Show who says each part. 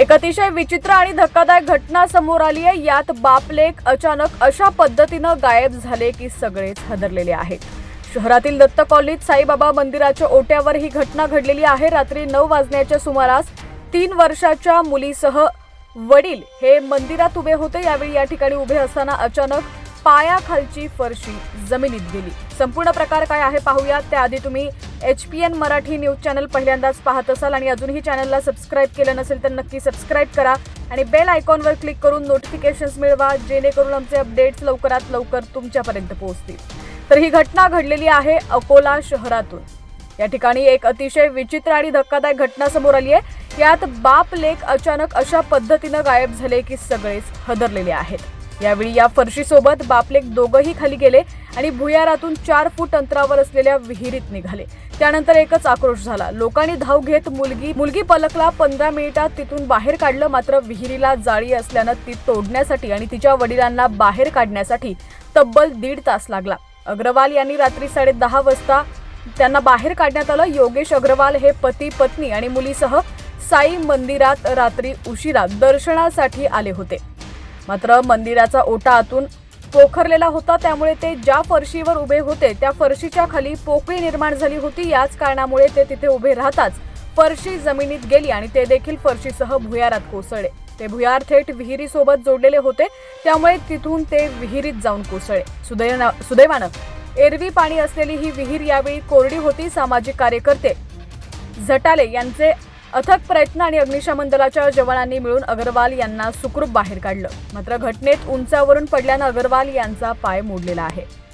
Speaker 1: एक अतिशय विचित्र आणि धक्कादायक घटना समोर आली आहे. यात बापलेक अचानक अशा पद्धतीनं गायब झाले की सगळेच हदरलेले आहेत. शहरातील दत्त कॉलनीत साईबाबा मंदिराच्या ओट्यावर ही घटना घडलेली आहे. रात्री नऊ वाजण्याच्या सुमारास तीन वर्षाच्या मुलीसह वडील हे मंदिरात उभे होते. यावेळी या ठिकाणी उभे असताना अचानक पायाखालची फरशी जमिनीत गेली. संपूर्ण प्रकार काय आहे पाहूया त्याआधी तुम्ही H P N Marathi news channel पहिल्यांदाच पाहत असाल आणि अजूनही चॅनलला सबस्क्राईब केलं नसेल तर नक्की सबस्क्राईब करा आणि बेल आयकॉनवर क्लिक करून नोटिफिकेशन्स मिळवा जेणेकरून आमचे अपडेट्स लवकरात लवकर तुमच्यापर्यंत पोहोचतील. तर ही घटना घडलेली आहे अकोला शहरातून. या ठिकाणी एक अतिशय विचित्र आणि धक्कादायक घटना समोर आली आहे. यात बाप लेख अचानक अशा पद्धतीनं गायब झाले की सगळेच हदरलेले आहेत. यावेळी या फरशीसोबत बापलेक दोघंही खाली गेले आणि भुयारातून चार फूट अंतरावर असलेल्या विहिरीत निघाले. त्यानंतर एकच आक्रोश झाला. लोकांनी धाव घेत मुलगी मुलगी पलकला पंधरा मिनिटात तिथून बाहेर काढलं मात्र विहिरीला जाळी असल्यानं ती तोडण्यासाठी आणि तिच्या वडिलांना बाहेर काढण्यासाठी तब्बल दीड तास लागला. अग्रवाल यांनी रात्री साडे दहा वाजता त्यांना बाहेर काढण्यात आलं. योगेश अग्रवाल हे पती पत्नी आणि मुलीसह साई मंदिरात रात्री उशिरा दर्शनासाठी आले होते. मात्र मंदिराचा ओटा आतून पोखरलेला होता त्यामुळे ते ज्या फरशीवर उभे होते त्या फरशीच्या खाली पोकळी निर्माण झाली होती. याच कारणामुळे ते तिथे उभे राहताच फरशी जमिनीत गेली आणि ते देखील फरशीसह भुयारात कोसळले. ते भुयार थेट विहिरीसोबत जोडलेले होते त्यामुळे तिथून ते विहिरीत जाऊन कोसळले. सुदैव सुदैवानं एरवी पाणी असलेली ही विहीर यावेळी कोरडी होती. सामाजिक कार्यकर्ते झटाले यांचे अथक प्रयत्न आणि अग्निशमन दलाच्या जवानांनी मिळून अग्रवाल यांना सुखरूप बाहेर काढलं. मात्र घटनेत उंचावरून पडल्यानं अग्रवाल यांचा पाय मोडलेला आहे.